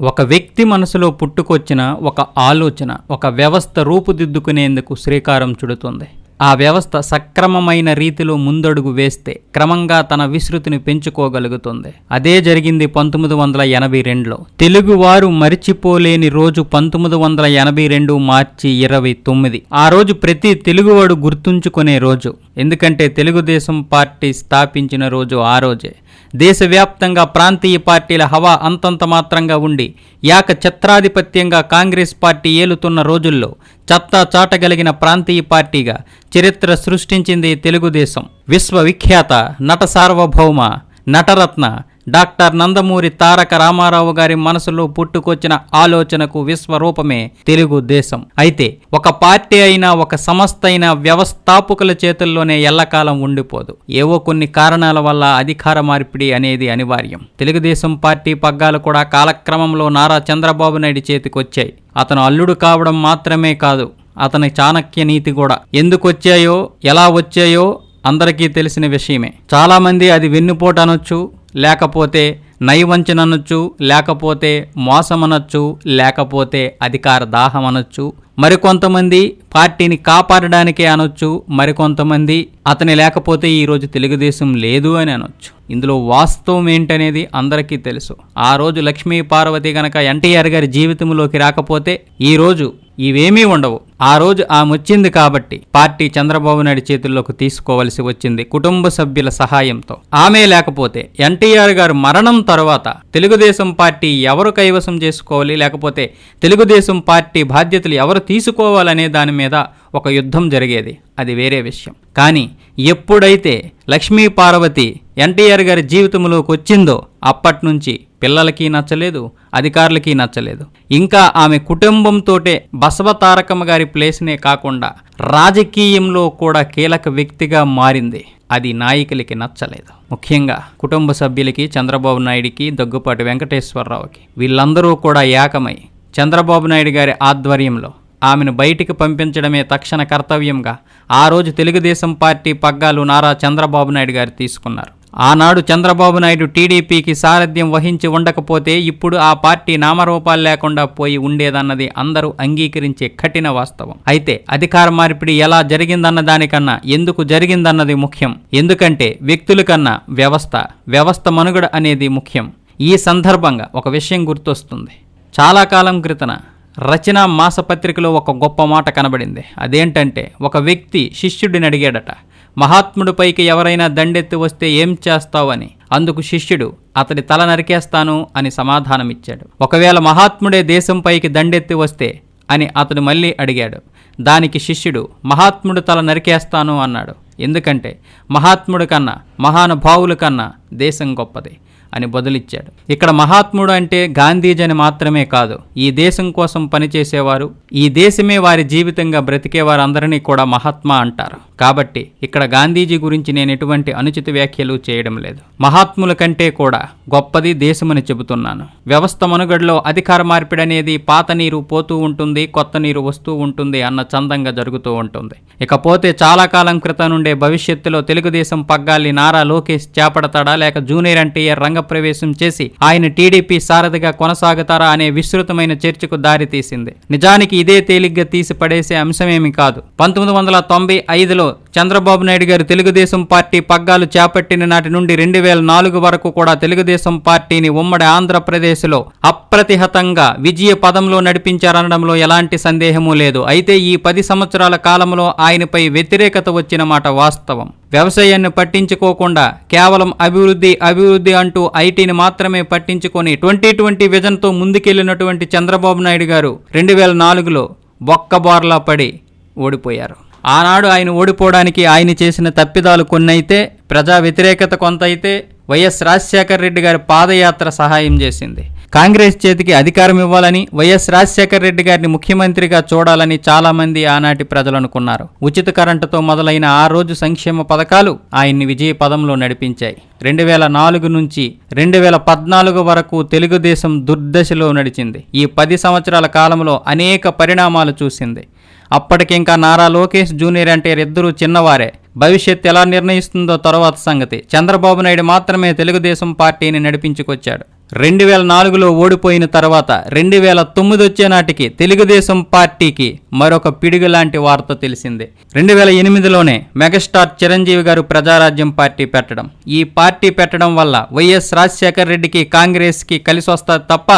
ఒక వ్యక్తి మనసులో పుట్టుకొచ్చిన ఒక ఆలోచన ఒక వ్యవస్థ రూపుదిద్దుకునేందుకు శ్రీకారం చుడుతుంది. ఆ వ్యవస్థ సక్రమమైన రీతిలో ముందడుగు వేస్తే క్రమంగా తన విస్తృతిని పెంచుకోగలుగుతుంది. అదే జరిగింది పంతొమ్మిది వందల ఎనభై రెండులో. తెలుగువారు మరిచిపోలేని రోజు పంతొమ్మిది వందల ఎనభై రెండు మార్చి ఇరవై తొమ్మిది. ఆ రోజు ప్రతి తెలుగువాడు గుర్తుంచుకునే రోజు. ఎందుకంటే తెలుగుదేశం పార్టీ స్థాపించిన రోజు ఆ రోజే. దేశవ్యాప్తంగా ప్రాంతీయ పార్టీల హవా అంతంత మాత్రంగా ఉండి యాక ఛత్రాధిపత్యంగా కాంగ్రెస్ పార్టీ ఏలుతున్న రోజుల్లో చత్తా చాటగలిగిన ప్రాంతీయ పార్టీగా చరిత్ర సృష్టించింది తెలుగుదేశం. విశ్వవిఖ్యాత నట సార్వభౌమ నటరత్న డాక్టర్ నందమూరి తారక రామారావు గారి మనసులో పుట్టుకొచ్చిన ఆలోచనకు విశ్వరూపమే తెలుగుదేశం అయితే ఒక పార్టీ అయినా ఒక సంస్థ అయినా వ్యవస్థాపకుల చేతుల్లోనే ఎల్లకాలం ఉండిపోదు. ఏవో కొన్ని కారణాల వల్ల అధికార మార్పిడి అనేది అనివార్యం. తెలుగుదేశం పార్టీ పగ్గాలు కూడా కాలక్రమంలో నారా చంద్రబాబు నాయుడు చేతికొచ్చాయి. అతను అల్లుడు కావడం మాత్రమే కాదు అతని చాణక్య నీతి కూడా. ఎందుకొచ్చాయో ఎలా వచ్చాయో అందరికీ తెలిసిన విషయమే. చాలామంది అది వెన్నుపోటు అనొచ్చు లేకపోతే నైవంచననొచ్చు లేకపోతే మోసం అనొచ్చు లేకపోతే అధికార దాహం అనొచ్చు మరికొంతమంది పార్టీని కాపాడడానికే అనొచ్చు మరికొంతమంది అతని లేకపోతే ఈరోజు తెలుగుదేశం లేదు అని అనొచ్చు. ఇందులో వాస్తవం ఏంటనేది అందరికీ తెలుసు. ఆ రోజు లక్ష్మీ పార్వతి గనక ఎన్టీఆర్ గారి జీవితంలోకి రాకపోతే ఈ రోజు ఇవేమీ ఉండవు. ఆ రోజు ఆమె వచ్చింది కాబట్టి పార్టీ చంద్రబాబు నాయుడు చేతుల్లోకి తీసుకోవలసి వచ్చింది కుటుంబ సభ్యుల సహాయంతో. ఆమె లేకపోతే ఎన్టీఆర్ గారు మరణం తర్వాత తెలుగుదేశం పార్టీ ఎవరు కైవసం చేసుకోవాలి? లేకపోతే తెలుగుదేశం పార్టీ బాధ్యతలు ఎవరు తీసుకోవాలనే దాని మీద ఒక యుద్ధం జరిగేది. అది వేరే విషయం. కానీ ఎప్పుడైతే లక్ష్మీ పార్వతి ఎన్టీఆర్ గారి జీవితంలోకి వచ్చిందో అప్పటి నుంచి పిల్లలకి నచ్చలేదు అధికారులకి నచ్చలేదు. ఇంకా ఆమె కుటుంబంతోటే బసవతారకమ్మ గారి ప్లేస్నే కాకుండా రాజకీయంలో కూడా కీలక వ్యక్తిగా మారింది. అది నాయకులకి నచ్చలేదు. ముఖ్యంగా కుటుంబ సభ్యులకి చంద్రబాబు నాయుడికి దగ్గుపాటి వెంకటేశ్వరరావుకి. వీళ్ళందరూ కూడా ఏకమై చంద్రబాబు నాయుడు గారి ఆధ్వర్యంలో ఆమెను బయటికి పంపించడమే తక్షణ కర్తవ్యంగా ఆ రోజు తెలుగుదేశం పార్టీ పగ్గాలు నారా చంద్రబాబు నాయుడు గారు తీసుకున్నారు. ఆనాడు చంద్రబాబు నాయుడు టీడీపీకి సారథ్యం వహించి ఉండకపోతే ఇప్పుడు ఆ పార్టీ నామరూపాలు లేకుండా పోయి ఉండేదన్నది అందరూ అంగీకరించే కఠిన వాస్తవం. అయితే అధికార మార్పిడి ఎలా జరిగిందన్న దానికన్నా ఎందుకు జరిగిందన్నది ముఖ్యం. ఎందుకంటే వ్యక్తుల కన్నా వ్యవస్థ వ్యవస్థ మనుగడ అనేది ముఖ్యం. ఈ సందర్భంగా ఒక విషయం గుర్తొస్తుంది. చాలా కాలం క్రితన రచన మాసపత్రికలో ఒక గొప్ప మాట కనబడింది. అదేంటంటే ఒక వ్యక్తి శిష్యుడిని అడిగాడట మహాత్ముడిపైకి ఎవరైనా దండెత్తి వస్తే ఏం చేస్తావని అందుకు శిష్యుడు అతడి తల నరికేస్తాను అని సమాధానమిచ్చాడు. ఒకవేళ మహాత్ముడే దేశంపైకి దండెత్తి వస్తే అని అతడు మళ్ళీ అడిగాడు. దానికి శిష్యుడు మహాత్ముడు తల నరికేస్తాను అన్నాడు. ఎందుకంటే మహాత్ముడు కన్నా మహానుభావుల కన్నా దేశం గొప్పది. అని బదులిచ్చాడు. ఇక్కడ మహాత్ముడు అంటే గాంధీజీ అని మాత్రమే కాదు ఈ దేశం కోసం పనిచేసేవారు ఈ దేశమే వారి జీవితంగా బ్రతికే వారందరినీ కూడా మహాత్మా అంటారు. కాబట్టి ఇక్కడ గాంధీజీ గురించి నేను ఎటువంటి అనుచిత వ్యాఖ్యలు చేయడం లేదు. మహాత్ముల కంటే కూడా గొప్పది దేశమని చెబుతున్నాను. వ్యవస్థ మనుగడలో అధికార మార్పిడి అనేది పాత నీరు పోతూ ఉంటుంది కొత్త నీరు వస్తూ ఉంటుంది అన్న చందంగా జరుగుతూ ఉంటుంది. ఇకపోతే చాలా కాలం క్రితం నుండే భవిష్యత్తులో తెలుగుదేశం పగ్గాల్ని నారా లోకేష్ చేపడతాడా లేక జూనియర్ ఎన్టీఆర్ రంగప్రవేశం చేసి ఆయన టీడీపీ సారథిగా కొనసాగుతారా అనే విస్తృతమైన చర్చకు దారి తీసింది. నిజానికి ఇదే తేలిగ్గా తీసి పడేసే అంశమేమి కాదు. పంతొమ్మిది వందల తొంభై ఐదులో చంద్రబాబు నాయుడు గారు తెలుగుదేశం పార్టీ పగ్గాలు చేపట్టిన నాటి నుండి రెండు వేల నాలుగు వరకు కూడా తెలుగుదేశం పార్టీని ఉమ్మడి ఆంధ్రప్రదేశ్లో అప్రతిహతంగా విజయ పదంలో నడిపించారనడంలో ఎలాంటి సందేహమూ లేదు. అయితే ఈ పది సంవత్సరాల కాలంలో ఆయనపై వ్యతిరేకత వచ్చిన మాట వాస్తవం. వ్యవసాయాన్ని పట్టించుకోకుండా కేవలం అభివృద్ధి అభివృద్ధి అంటూ ఐటీని మాత్రమే పట్టించుకొని ట్వంటీ ట్వంటీ విజన్తో ముందుకెళ్ళినటువంటి చంద్రబాబు నాయుడు గారు రెండు వేల నాలుగులో బొక్కబార్లా పడి ఓడిపోయారు. ఆనాడు ఆయన ఓడిపోవడానికి ఆయన చేసిన తప్పిదాలు కొన్నైతే ప్రజా వ్యతిరేకత కొంత అయితే వైఎస్ రాజశేఖర రెడ్డి గారి పాదయాత్ర సహాయం చేసింది. కాంగ్రెస్ చేతికి అధికారం ఇవ్వాలని వైఎస్ రాజశేఖర రెడ్డి గారిని ముఖ్యమంత్రిగా చూడాలని చాలామంది ఆనాటి ప్రజలు అనుకున్నారు. ఉచిత కరెంటుతో మొదలైన ఆ రోజు సంక్షేమ పథకాలు ఆయన్ని విజయ పదంలో నడిపించాయి. రెండు వేల నాలుగు నుంచి రెండు వేల పద్నాలుగు వరకు తెలుగుదేశం దుర్దశలో నడిచింది. ఈ పది సంవత్సరాల కాలంలో అనేక పరిణామాలు చూసింది. అప్పటికింకా నారా లోకేష్ జూనియర్ అంటే ఇద్దరూ చిన్నవారే. భవిష్యత్ ఎలా నిర్ణయిస్తుందో తర్వాత సంగతి. చంద్రబాబు నాయుడు మాత్రమే తెలుగుదేశం పార్టీని నడిపించుకొచ్చాడు. రెండు వేల నాలుగులో ఓడిపోయిన తర్వాత రెండు వేల తొమ్మిది వచ్చే నాటికి తెలుగుదేశం పార్టీకి మరొక పిడుగు లాంటి వార్త తెలిసింది. రెండు వేల ఎనిమిదిలోనే మెగాస్టార్ చిరంజీవి గారు ప్రజారాజ్యం పార్టీ పెట్టడం. ఈ పార్టీ పెట్టడం వల్ల వైఎస్ రాజశేఖర్ రెడ్డికి కాంగ్రెస్కి కలిసి వస్తారు తప్ప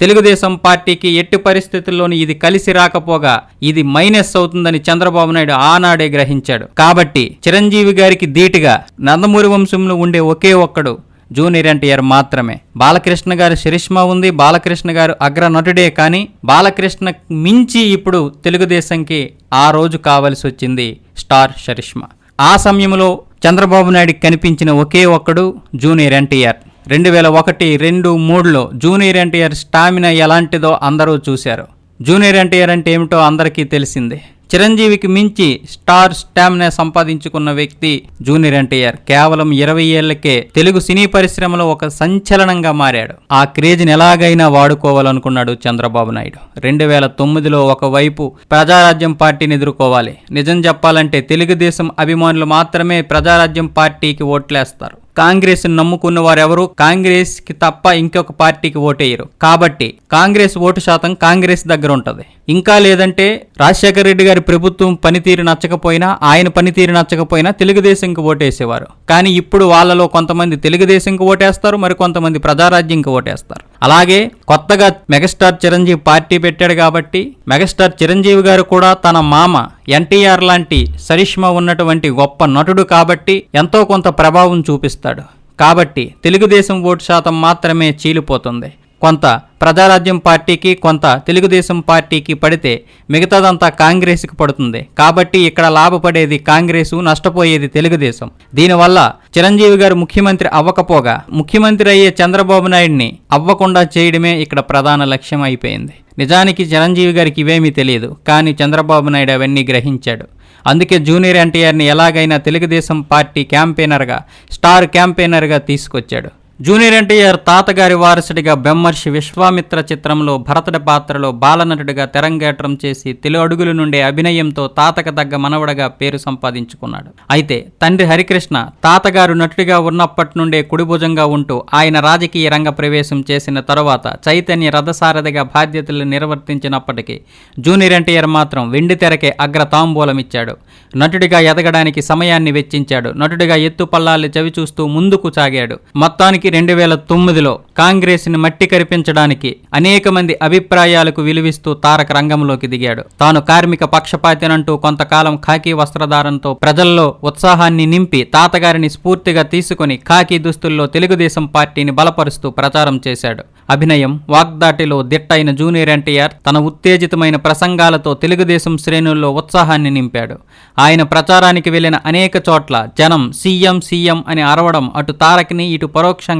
తెలుగుదేశం పార్టీకి ఎట్టి పరిస్థితుల్లోనూ ఇది కలిసి రాకపోగా ఇది మైనస్ అవుతుందని చంద్రబాబు నాయుడు ఆనాడే గ్రహించాడు. కాబట్టి చిరంజీవి గారికి ధీటుగా నందమూరి వంశంలో ఉండే ఒకే ఒక్కడు జూనియర్ ఎన్టీఆర్ మాత్రమే. బాలకృష్ణ గారు శరిష్మా ఉంది బాలకృష్ణ గారు అగ్ర నటుడే కానీ బాలకృష్ణ మించి ఇప్పుడు తెలుగుదేశంకి ఆ రోజు కావలసి వచ్చింది స్టార్ షరిష్మా ఆ సమయంలో చంద్రబాబు నాయుడికి కనిపించిన ఒకే ఒక్కడు జూనియర్ ఎన్టీఆర్. రెండు వేల ఒకటి రెండు మూడులో జూనియర్ ఎన్టీఆర్ స్టామినా ఎలాంటిదో అందరూ చూశారు. జూనియర్ ఎన్టీఆర్ అంటే ఏమిటో అందరికీ తెలిసిందే. చిరంజీవికి మించి స్టార్ స్టామినా సంపాదించుకున్న వ్యక్తి జూనియర్ ఎన్టీఆర్. కేవలం ఇరవై ఏళ్ళకే తెలుగు సినీ పరిశ్రమలో ఒక సంచలనంగా మారాడు. ఆ క్రేజ్ని ఎలాగైనా వాడుకోవాలనుకున్నాడు చంద్రబాబు నాయుడు. రెండు వేల తొమ్మిదిలో ఒకవైపు ప్రజారాజ్యం పార్టీని ఎదుర్కోవాలి. నిజం చెప్పాలంటే తెలుగుదేశం అభిమానులు మాత్రమే ప్రజారాజ్యం పార్టీకి ఓట్లేస్తారు. కాంగ్రెస్ నమ్ముకున్న వారెవరు? కాంగ్రెస్కి తప్ప ఇంకొక పార్టీకి ఓటేయరు. కాబట్టి కాంగ్రెస్ ఓటు శాతం కాంగ్రెస్ దగ్గర ఉంటది. ఇంకా లేదంటే రాజశేఖర రెడ్డి గారి ప్రభుత్వం పనితీరు నచ్చకపోయినా ఆయన పనితీరు నచ్చకపోయినా తెలుగుదేశంకి ఓటేసేవారు. కానీ ఇప్పుడు వాళ్ళలో కొంతమంది తెలుగుదేశంకి ఓటేస్తారు మరి కొంతమంది ప్రజారాజ్యంకి ఓటేస్తారు. అలాగే కొత్తగా మెగాస్టార్ చిరంజీవి పార్టీ పెట్టాడు కాబట్టి మెగాస్టార్ చిరంజీవి గారు కూడా తన మామ ఎన్టీఆర్ లాంటి సరిష్మా ఉన్నటువంటి గొప్ప నటుడు కాబట్టి ఎంతో కొంత ప్రభావం చూపిస్తాడు. కాబట్టి తెలుగుదేశం ఓటు శాతం మాత్రమే చీలిపోతుంది. కొంత ప్రజారాజ్యం పార్టీకి కొంత తెలుగుదేశం పార్టీకి పడితే మిగతాదంతా కాంగ్రెస్కి పడుతుంది. కాబట్టి ఇక్కడ లాభపడేది కాంగ్రెసు నష్టపోయేది తెలుగుదేశం. దీనివల్ల చిరంజీవి గారు ముఖ్యమంత్రి అవ్వకపోగా ముఖ్యమంత్రి అయ్యే చంద్రబాబు నాయుడిని అవ్వకుండా చేయడమే ఇక్కడ ప్రధాన లక్ష్యం అయిపోయింది. నిజానికి చిరంజీవి గారికి ఇవేమీ తెలియదు కానీ చంద్రబాబు నాయుడు అవన్నీ గ్రహించాడు. అందుకే జూనియర్ ఎన్టీఆర్ని ఎలాగైనా తెలుగుదేశం పార్టీ క్యాంపెయినర్గా స్టార్ క్యాంపెయినర్గా తీసుకొచ్చాడు. జూనియర్ ఎన్టీఆర్ తాతగారి వారసుడిగా బెమ్మర్షి విశ్వామిత్ర చిత్రంలో భరతుడి పాత్రలో బాలనటుడిగా తెరంగేట్రం చేసి తెలు అడుగుల నుండే అభినయంతో తాతకు తగ్గ మనవడగా పేరు సంపాదించుకున్నాడు. అయితే తండ్రి హరికృష్ణ తాతగారు నటుడిగా ఉన్నప్పటి నుండే కుడిభుజంగా ఉంటూ ఆయన రాజకీయ రంగ ప్రవేశం చేసిన తరువాత చైతన్య రథసారథిగా బాధ్యతలు నిర్వర్తించినప్పటికీ జూనియర్ ఎన్టీఆర్ మాత్రం వెండి తెరకే అగ్ర తాంబూలమిచ్చాడు. నటుడిగా ఎదగడానికి సమయాన్ని వెచ్చించాడు. నటుడిగా ఎత్తు పల్లాలు చవి చూస్తూ ముందుకు సాగాడు. మొత్తానికి రెండు వేల తొమ్మిదిలో కాంగ్రెస్ని మట్టి కరిపించడానికి అనేక మంది అభిప్రాయాలకు విలువిస్తూ తారక రంగంలోకి దిగాడు. తాను కార్మిక పక్షపాతినంటూ కొంతకాలం ఖాకీ వస్త్రధారంతో ప్రజల్లో ఉత్సాహాన్ని నింపి తాతగారిని స్ఫూర్తిగా తీసుకుని ఖాకీ దుస్తుల్లో తెలుగుదేశం పార్టీని బలపరుస్తూ ప్రచారం చేశాడు. అభినయం వాగ్దాటిలో దిట్టైన జూనియర్ ఎన్టీఆర్ తన ఉత్తేజితమైన ప్రసంగాలతో తెలుగుదేశం శ్రేణుల్లో ఉత్సాహాన్ని నింపాడు. ఆయన ప్రచారానికి వెళ్ళిన అనేక చోట్ల జనం సీఎం సీఎం అని అరవడం అటు తారక్ని ఇటు పరోక్షంగా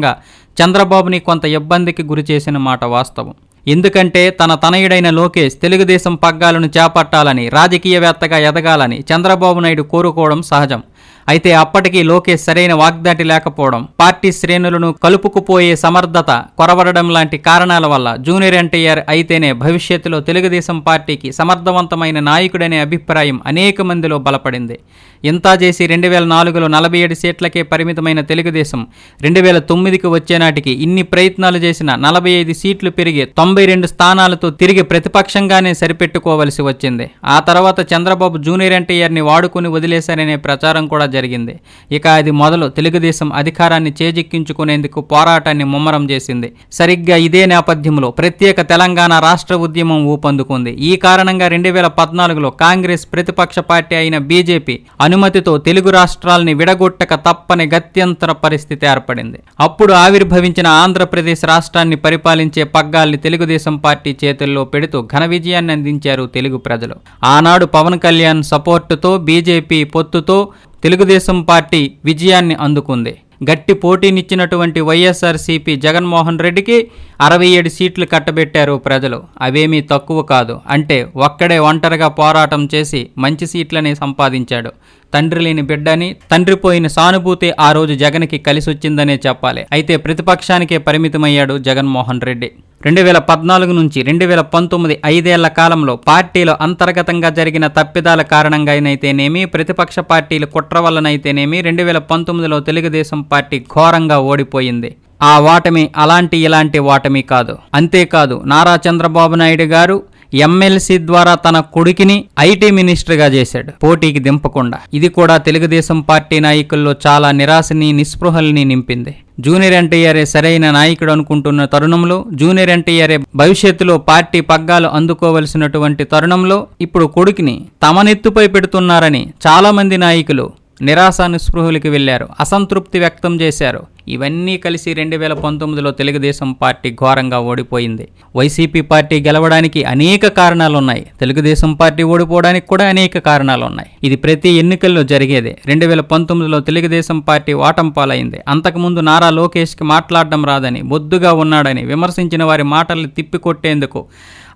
చంద్రబాబుని కొంత ఇబ్బందికి గురి చేసిన మాట వాస్తవం. ఎందుకంటే తన తనయుడైన లోకేష్ తెలుగుదేశం పగ్గాలను చేపట్టాలని రాజకీయవేత్తగా ఎదగాలని చంద్రబాబు నాయుడు కోరుకోవడం సహజం. అయితే అప్పటికీ లోకేష్ సరైన వాగ్దాటి లేకపోవడం పార్టీ శ్రేణులను కలుపుకుపోయే సమర్థత కొరవడడం లాంటి కారణాల వల్ల జూనియర్ ఎన్టీఆర్ అయితేనే భవిష్యత్తులో తెలుగుదేశం పార్టీకి సమర్థవంతమైన నాయకుడనే అభిప్రాయం అనేక మందిలో బలపడింది. ఇంతా చేసి రెండు వేల నాలుగులో నలభై ఏడు సీట్లకే పరిమితమైన తెలుగుదేశం రెండు వేల తొమ్మిదికి వచ్చేనాటికి ఇన్ని ప్రయత్నాలు చేసిన నలభై ఐదు సీట్లు పెరిగి తొంభై రెండు స్థానాలతో తిరిగి ప్రతిపక్షంగానే సరిపెట్టుకోవలసి వచ్చింది. ఆ తర్వాత చంద్రబాబు జూనియర్ ఎన్టీఆర్ని వాడుకుని వదిలేశారనే ప్రచారం కూడా జరిగింది. ఇక అది మొదలు తెలుగుదేశం అధికారాన్ని చేజిక్కించుకునేందుకు పోరాటాన్ని ముమ్మరం చేసింది. సరిగ్గా ఇదే నేపథ్యంలో ప్రత్యేక తెలంగాణ రాష్ట్ర ఉద్యమం ఊపందుకుంది. ఈ కారణంగా రెండు వేల పద్నాలుగులో కాంగ్రెస్ ప్రతిపక్ష పార్టీ అయిన బీజేపీ అనుమతితో తెలుగు రాష్ట్రాల్ని విడగొట్టక తప్పని గత్యంతర పరిస్థితి ఏర్పడింది. అప్పుడు ఆవిర్భవించిన ఆంధ్రప్రదేశ్ రాష్ట్రాన్ని పరిపాలించే పగ్గాల్ని తెలుగుదేశం పార్టీ చేతుల్లో పెడుతూ ఘన విజయాన్ని అందించారు తెలుగు ప్రజలు. ఆనాడు పవన్ కళ్యాణ్ సపోర్టుతో బీజేపీ పొత్తుతో తెలుగుదేశం పార్టీ విజయాన్ని అందుకుంది. గట్టి పోటీనిచ్చినటువంటి వైఎస్ఆర్సీపీ జగన్మోహన్ రెడ్డికి అరవై ఏడు సీట్లు కట్టబెట్టారు ప్రజలు. అవేమీ తక్కువ కాదు. అంటే ఒక్కడే ఒంటరిగా పోరాటం చేసి మంచి సీట్లని సంపాదించాడు. తండ్రి లేని బిడ్డని తండ్రి పోయిన సానుభూతి ఆ రోజు జగన్కి కలిసొచ్చిందనే చెప్పాలి. అయితే ప్రతిపక్షానికే పరిమితమయ్యాడు జగన్మోహన్ రెడ్డి. రెండు వేల పద్నాలుగు నుంచి రెండు వేల పంతొమ్మిది ఐదేళ్ళ కాలంలో పార్టీలో అంతర్గతంగా జరిగిన తప్పిదాల కారణంగానైతేనేమి ప్రతిపక్ష పార్టీల కుట్ర వల్లనైతేనేమి రెండు వేల పంతొమ్మిదిలో తెలుగుదేశం పార్టీ ఘోరంగా ఓడిపోయింది. ఆ ఓటమి అలాంటి ఇలాంటి ఓటమి కాదు. అంతేకాదు నారా చంద్రబాబు నాయుడు గారు ఎమ్మెల్సీ ద్వారా తన కొడుకుని ఐటీ మినిస్టర్గా చేశాడు. పోటీకి దింపకుండా. ఇది కూడా తెలుగుదేశం పార్టీ నాయకుల్లో చాలా నిరాశని నిస్పృహల్ని నింపింది. జూనియర్ ఎన్టీఆర్ఏ సరైన నాయకుడు అనుకుంటున్న తరుణంలో జూనియర్ ఎన్టీఆర్ఏ భవిష్యత్తులో పార్టీ పగ్గాలు అందుకోవలసినటువంటి తరుణంలో ఇప్పుడు కొడుకుని తమ నెత్తుపై పెడుతున్నారని చాలామంది నాయకులు నిరాశ నిస్పృహులకి వెళ్ళారు అసంతృప్తి వ్యక్తం చేశారు. ఇవన్నీ కలిసి రెండు వేల పంతొమ్మిదిలో తెలుగుదేశం పార్టీ ఘోరంగా ఓడిపోయింది. వైసీపీ పార్టీ గెలవడానికి అనేక కారణాలు ఉన్నాయి తెలుగుదేశం పార్టీ ఓడిపోవడానికి కూడా అనేక కారణాలు ఉన్నాయి ఇది ప్రతి ఎన్నికల్లో జరిగేదే. రెండు వేల పంతొమ్మిదిలో తెలుగుదేశం పార్టీ ఓటం పాలైంది. అంతకుముందు నారా లోకేష్కి మాట్లాడడం రాదని బొద్దుగా ఉన్నాడని విమర్శించిన వారి మాటల్ని తిప్పికొట్టేందుకు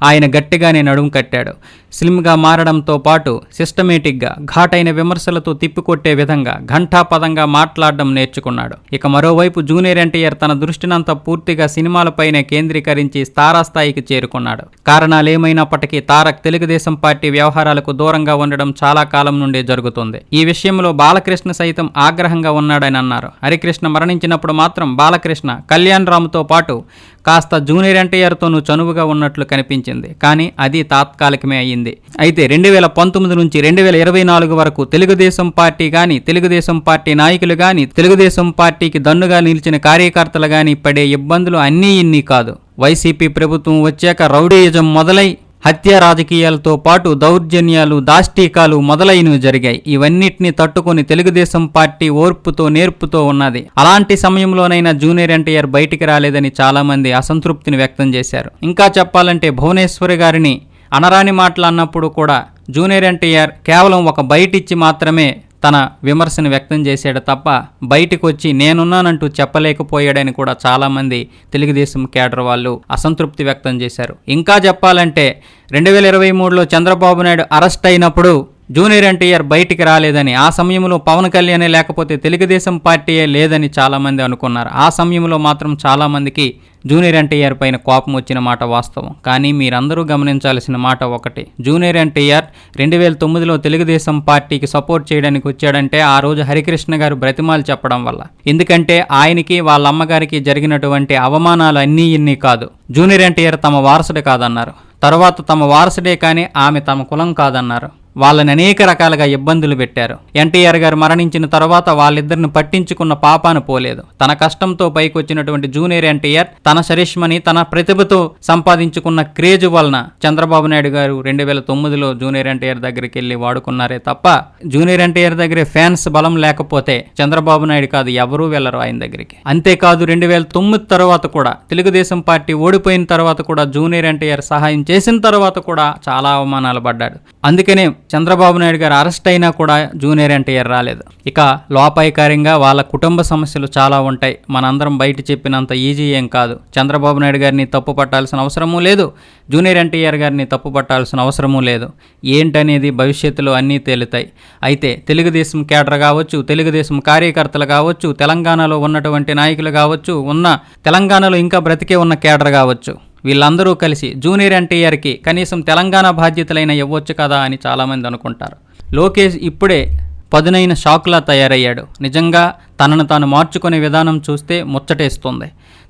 ఆయన గట్టిగానే నడుము కట్టాడు. స్లిమ్గా మారడంతో పాటు సిస్టమేటిక్గా ఘాటైన విమర్శలతో తిప్పికొట్టే విధంగా ఘంటాపదంగా మాట్లాడడం నేర్చుకున్నాడు. ఇక మరోవైపు జూనియర్ ఎన్టీఆర్ తన దృష్టినంతా పూర్తిగా సినిమాలపైనే కేంద్రీకరించి తారాస్థాయికి చేరుకున్నాడు. కారణాలేమైనప్పటికీ తారక్ తెలుగుదేశం పార్టీ వ్యవహారాలకు దూరంగా ఉండడం చాలా కాలం నుండి జరుగుతుంది. ఈ విషయంలో బాలకృష్ణ సైతం ఆగ్రహంగా ఉన్నాడని అన్నారు. హరికృష్ణ మరణించినప్పుడు మాత్రం బాలకృష్ణ కళ్యాణ్ రామ్తో పాటు కాస్త జూనియర్ ఎన్టీఆర్తోనూ చనువుగా ఉన్నట్లు కనిపించింది. కానీ అది తాత్కాలికమే అయ్యింది. అయితే రెండు వేల పంతొమ్మిది నుంచి రెండు వేల ఇరవై నాలుగు వరకు తెలుగుదేశం పార్టీ కానీ తెలుగుదేశం పార్టీ నాయకులు కానీ తెలుగుదేశం పార్టీకి దన్నుగా నిలిచిన కార్యకర్తలు కానీ పడే ఇబ్బందులు అన్నీ ఇన్ని కాదు. వైసీపీ ప్రభుత్వం వచ్చాక రౌడీయిజం మొదలై హత్య రాజకీయాలతో పాటు దౌర్జన్యాలు దాష్టీకాలు మొదలైనవి జరిగాయి. ఇవన్నిటిని తట్టుకొని తెలుగుదేశం పార్టీ ఓర్పుతో నేర్పుతో ఉన్నది. అలాంటి సమయంలోనైనా జూనియర్ ఎన్టీఆర్ బయటికి రాలేదని చాలామంది అసంతృప్తిని వ్యక్తం చేశారు. ఇంకా చెప్పాలంటే భువనేశ్వరి గారిని అనరాని మాటలు అన్నప్పుడు కూడా జూనియర్ ఎన్టీఆర్ కేవలం ఒక బయటిచ్చి మాత్రమే తన విమర్శను వ్యక్తం చేశాడు తప్ప బయటకు వచ్చి నేనున్నానంటూ చెప్పలేకపోయాడని కూడా చాలామంది తెలుగుదేశం కేడర్ వాళ్ళు అసంతృప్తి వ్యక్తం చేశారు. ఇంకా చెప్పాలంటే రెండు వేల ఇరవై మూడులో చంద్రబాబు నాయుడు అరెస్ట్ అయినప్పుడు జూనియర్ ఎన్టీఆర్ బయటికి రాలేదని ఆ సమయంలో పవన్ కళ్యాణే లేకపోతే తెలుగుదేశం పార్టీయే లేదని చాలామంది అనుకున్నారు. ఆ సమయంలో మాత్రం చాలామందికి జూనియర్ ఎన్టీఆర్ పైన కోపం వచ్చిన మాట వాస్తవం. కానీ మీరందరూ గమనించాల్సిన మాట ఒకటి. జూనియర్ ఎన్టీఆర్ రెండు వేల తొమ్మిదిలో తెలుగుదేశం పార్టీకి సపోర్ట్ చేయడానికి వచ్చాడంటే ఆ రోజు హరికృష్ణ గారు బ్రతిమాలు చెప్పడం వల్ల. ఎందుకంటే ఆయనకి వాళ్ళ అమ్మగారికి జరిగినటువంటి అవమానాలు అన్నీ ఇన్ని కాదు. జూనియర్ ఎన్టీఆర్ తమ వారసుడు కాదన్నారు. తర్వాత తమ వారసుడే కానీ ఆమె తమ కులం కాదన్నారు. వాళ్ళని అనేక రకాలుగా ఇబ్బందులు పెట్టారు. ఎన్టీఆర్ గారు మరణించిన తర్వాత వాళ్ళిద్దరిని పట్టించుకున్న పాపాను పోలేదు. తన కష్టంతో పైకొచ్చినటువంటి జూనియర్ ఎన్టీఆర్ తన చరిష్మని తన ప్రతిభతో సంపాదించుకున్న క్రేజ్ వలన చంద్రబాబు నాయుడు గారు రెండు వేల తొమ్మిదిలో జూనియర్ ఎన్టీఆర్ దగ్గరికి వెళ్ళి వాడుకున్నారే తప్ప జూనియర్ ఎన్టీఆర్ దగ్గరే ఫ్యాన్స్ బలం లేకపోతే చంద్రబాబు నాయుడు కాదు ఎవరూ వెళ్ళరు ఆయన దగ్గరికి. అంతేకాదు రెండు వేల తొమ్మిది తర్వాత కూడా తెలుగుదేశం పార్టీ ఓడిపోయిన తర్వాత కూడా జూనియర్ ఎన్టీఆర్ సహాయం చేసిన తర్వాత కూడా చాలా అవమానాలు పడ్డాడు. అందుకనే చంద్రబాబు నాయుడు గారు అరెస్ట్ అయినా కూడా జూనియర్ ఎన్టీఆర్ రాలేదు. ఇక లోపాయికార్యంగా వాళ్ళ కుటుంబ సమస్యలు చాలా ఉంటాయి. మనందరం బయట చెప్పినంత ఈజీ ఏం కాదు. చంద్రబాబు నాయుడు గారిని తప్పు పట్టాల్సిన అవసరమూ లేదు. జూనియర్ ఎన్టీఆర్ గారిని తప్పు పట్టాల్సిన అవసరమూ లేదు. ఏంటనేది భవిష్యత్తులో అన్నీ తేలుతాయి. అయితే తెలుగుదేశం కేడర్ కావచ్చు తెలుగుదేశం కార్యకర్తలు కావచ్చు తెలంగాణలో ఉన్నటువంటి నాయకులు కావచ్చు ఉన్న తెలంగాణలో ఇంకా బ్రతికే ఉన్న కేడర్ కావచ్చు. వీళ్ళందరూ కలిసి జూనియర్ ఎన్టీఆర్కి కనీసం తెలంగాణ బాధ్యతలైన ఇవ్వచ్చు కదా అని చాలామంది అనుకుంటారు. లోకేష్ ఇప్పుడే పదునైన షాక్లా తయారయ్యాడు. నిజంగా తనను తాను మార్చుకునే విధానం చూస్తే ముచ్చటేస్తుంది.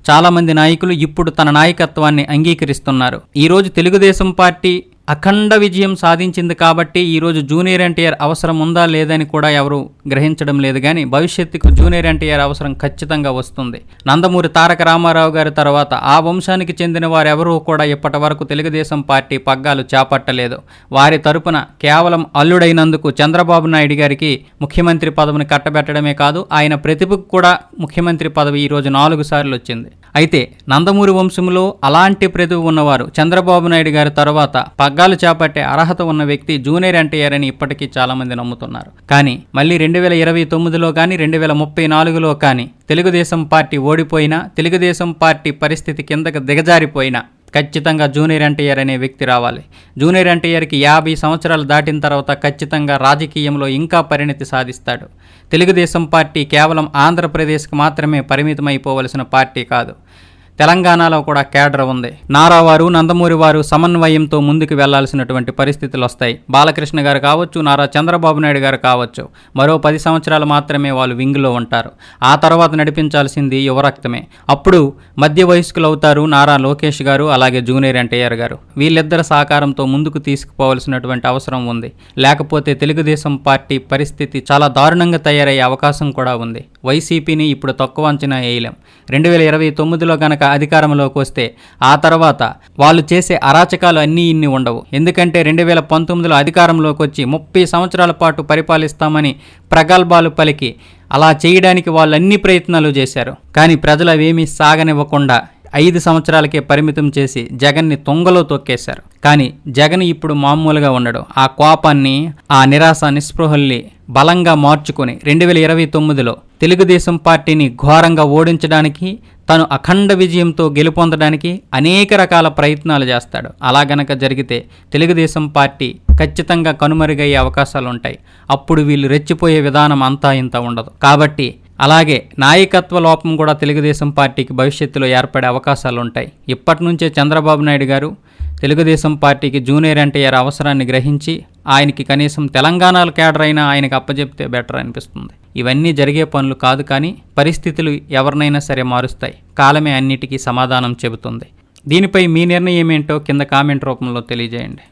చాలామంది నాయకులు ఇప్పుడు తన నాయకత్వాన్ని అంగీకరిస్తున్నారు. ఈరోజు తెలుగుదేశం పార్టీ అఖండ విజయం సాధించింది కాబట్టి ఈరోజు జూనియర్ ఎన్టీఆర్ అవసరం ఉందా లేదని కూడా ఎవరు గ్రహించడం లేదు కానీ భవిష్యత్తుకు జూనియర్ ఎన్టీఆర్ అవసరం ఖచ్చితంగా వస్తుంది. నందమూరి తారక రామారావు గారి తర్వాత ఆ వంశానికి చెందిన వారెవరూ కూడా ఇప్పటి వరకు తెలుగుదేశం పార్టీ పగ్గాలు చేపట్టలేదు. వారి తరపున కేవలం అల్లుడైనందుకు చంద్రబాబు నాయుడు గారికి ముఖ్యమంత్రి పదవిని కట్టబెట్టడమే కాదు ఆయన ప్రతిభకు కూడా ముఖ్యమంత్రి పదవి ఈరోజు నాలుగు సార్లు వచ్చింది. అయితే నందమూరి వంశంలో అలాంటి ప్రతిభ ఉన్నవారు చంద్రబాబు నాయుడు గారి తర్వాత పగ్గాలు చేపట్టే అర్హత ఉన్న వ్యక్తి జూనియర్ ఎన్టీఆర్ అని ఇప్పటికీ చాలామంది నమ్ముతున్నారు. కానీ మళ్ళీ రెండు వేల ఇరవై తొమ్మిదిలో కానీ రెండు వేల ముప్పై నాలుగులో కానీ తెలుగుదేశం పార్టీ ఓడిపోయినా తెలుగుదేశం పార్టీ పరిస్థితి కిందకు దిగజారిపోయినా ఖచ్చితంగా జూనియర్ ఎన్టీఆర్ అనే వ్యక్తి రావాలి. జూనియర్ ఎన్టీఆర్కి యాభై సంవత్సరాలు దాటిన తర్వాత ఖచ్చితంగా రాజకీయంలో ఇంకా పరిణతి సాధిస్తాడు. తెలుగుదేశం పార్టీ కేవలం ఆంధ్రప్రదేశ్కి మాత్రమే పరిమితమైపోవలసిన పార్టీ కాదు. తెలంగాణలో కూడా కేడర్ ఉంది. నారా వారు నందమూరి వారు సమన్వయంతో ముందుకు వెళ్ళాల్సినటువంటి పరిస్థితులు వస్తాయి. బాలకృష్ణ గారు కావచ్చు నారా చంద్రబాబు నాయుడు గారు కావచ్చు మరో పది సంవత్సరాలు మాత్రమే వాళ్ళు వింగ్లో ఉంటారు. ఆ తర్వాత నడిపించాల్సింది యువరక్తమే. అప్పుడు మధ్య వయస్కులు అవుతారు నారా లోకేష్ గారు అలాగే జూనియర్ ఎన్టీఆర్ గారు. వీళ్ళిద్దరి సహకారంతో ముందుకు తీసుకుపోవాల్సినటువంటి అవసరం ఉంది. లేకపోతే తెలుగుదేశం పార్టీ పరిస్థితి చాలా దారుణంగా తయారయ్యే అవకాశం కూడా ఉంది. వైసీపీని ఇప్పుడు తక్కువ అంచనా వేయలేం. రెండు వేల ఇరవై తొమ్మిదిలో గనక అధికారంలోకి వస్తే ఆ తర్వాత వాళ్ళు చేసే అరాచకాలు అన్నీ ఇన్ని ఉండవు. ఎందుకంటే రెండు వేల పంతొమ్మిదిలో అధికారంలోకి వచ్చి ముప్పై సంవత్సరాల పాటు పరిపాలిస్తామని ప్రగల్భాలు పలికి అలా చేయడానికి వాళ్ళు అన్ని ప్రయత్నాలు చేశారు. కానీ ప్రజలు అవేమీ సాగనివ్వకుండా ఐదు సంవత్సరాలకే పరిమితం చేసి జగన్ని తొంగలో తొక్కేశారు. కానీ జగన్ ఇప్పుడు మామూలుగా ఉండడు. ఆ కోపాన్ని ఆ నిరాశ నిస్పృహల్ని బలంగా మార్చుకొని రెండు వేల ఇరవై తొమ్మిదిలో తెలుగుదేశం పార్టీని ఘోరంగా ఓడించడానికి తను అఖండ విజయంతో గెలుపొందడానికి అనేక రకాల ప్రయత్నాలు చేస్తాడు. అలా గనక జరిగితే తెలుగుదేశం పార్టీ ఖచ్చితంగా కనుమరుగయ్యే అవకాశాలు ఉంటాయి అప్పుడు వీళ్ళు రెచ్చిపోయే విధానం అంతా ఇంత ఉండదు. కాబట్టి అలాగే నాయకత్వ లోపం కూడా తెలుగుదేశం పార్టీకి భవిష్యత్తులో ఏర్పడే అవకాశాలు ఉంటాయి ఇప్పటి నుంచే చంద్రబాబు నాయుడు గారు తెలుగుదేశం పార్టీకి జూనియర్ ఎన్టీఆర్ అవసరాన్ని గ్రహించి ఆయనకి కనీసం తెలంగాణలో కేడర్ అయినా ఆయనకి అప్పజెప్తే బెటర్ అనిపిస్తుంది. ఇవన్నీ జరిగే పనులు కాదు కానీ పరిస్థితులు ఎవరినైనా సరే మారుస్తాయి. కాలమే అన్నిటికీ సమాధానం చెబుతుంది. దీనిపై మీ నిర్ణయం ఏంటో కింద కామెంట్ రూపంలో తెలియజేయండి.